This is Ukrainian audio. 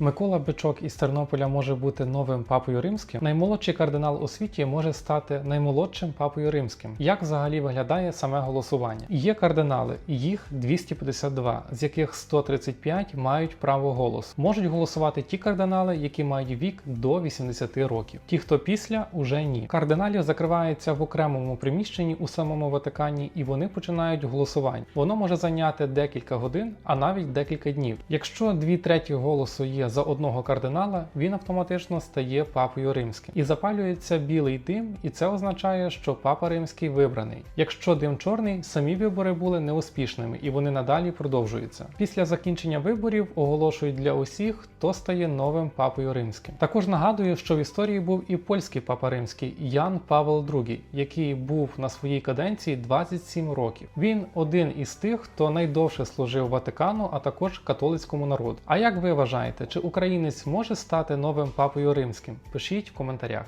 Микола Бичок із Тернополя може бути новим папою римським. Наймолодший кардинал у світі може стати наймолодшим папою римським. Як взагалі виглядає саме голосування? Є кардинали, їх 252, з яких 135 мають право голосу. Можуть голосувати ті кардинали, які мають вік до 80 років. Ті, хто після, уже ні. Кардиналів закривається в окремому приміщенні у самому Ватикані, і вони починають голосування. Воно може зайняти декілька годин, а навіть декілька днів. Якщо дві треті голосу є за одного кардинала, він автоматично стає папою римським і запалюється білий дим, і це означає, що папа римський вибраний. Якщо дим чорний, самі вибори були неуспішними і вони надалі продовжуються. Після закінчення виборів оголошують для усіх, хто стає новим папою римським. Також нагадую, що в історії був і польський папа римський Ян Павел II, який був на своїй каденції 27 років. Він один із тих, хто найдовше служив Ватикану, а також католицькому народу. А як ви вважаєте, чи українець може стати новим папою римським? Пишіть в коментарях.